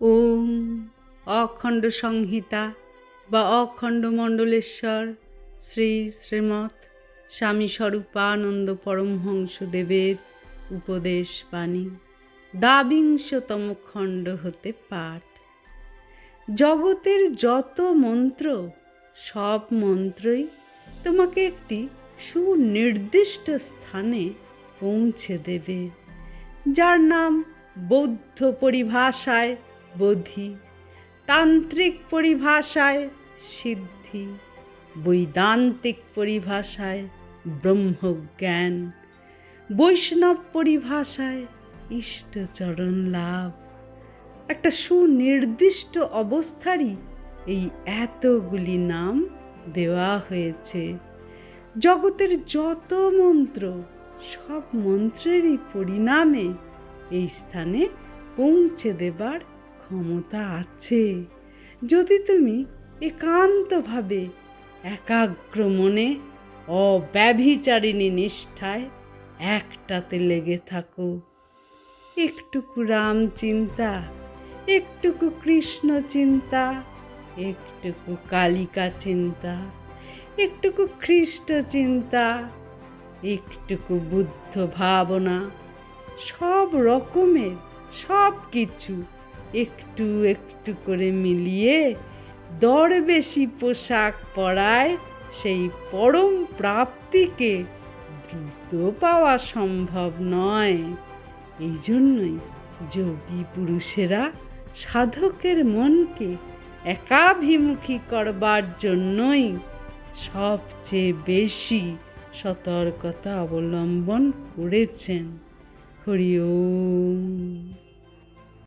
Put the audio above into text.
ওম অখণ্ড সংহিতা বা অখণ্ড মণ্ডলেশ্বর শ্রী শ্রীমৎ স্বামী স্বরূপানন্দ পরমহংসদেবের উপদেশ বাণী দ্বাবিংশতম খণ্ড হতে পাঠ। জগতের যত মন্ত্র, সব মন্ত্রই তোমাকে একটি সুনির্দিষ্ট স্থানে পৌঁছে দেবে। যার নাম বৌদ্ধ পরিভাষায় বোধি তান্ত্রিক পরিভাষায় সিদ্ধি, বৈদান্তিক পরিভাষায় ব্রহ্মজ্ঞান, বৈষ্ণব পরিভাষায় ইষ্টচরণ লাভ। একটা সুনির্দিষ্ট অবস্থারই এই এতগুলি নাম দেওয়া হয়েছে। জগতের যত মন্ত্র, সব মন্ত্রেরই পরিণামে এই স্থানে পৌঁছে দেবার ক্ষমতা আছে। যদি তুমি একান্তভাবে একাগ্র মনে অব্যভিচারিণী নিষ্ঠায় একটাতে লেগে থাকো। একটুকু রাম চিন্তা, একটুকু কৃষ্ণ চিন্তা, একটুকু কালিকা চিন্তা, একটুকু খ্রিস্ট চিন্তা, একটুকু বুদ্ধ ভাবনা, সব রকমের সব কিছু একটু একটু করে মিলিয়ে দরবেশি পোশাক পরায় সেই পরম প্রাপ্তিকে দ্রুত পাওয়া সম্ভব নয়। এই জন্যই যোগী পুরুষেরা সাধকের মনকে একাভিমুখী করবার জন্যই সবচেয়ে বেশি সতর্কতা অবলম্বন করেছেন। হরি ওম।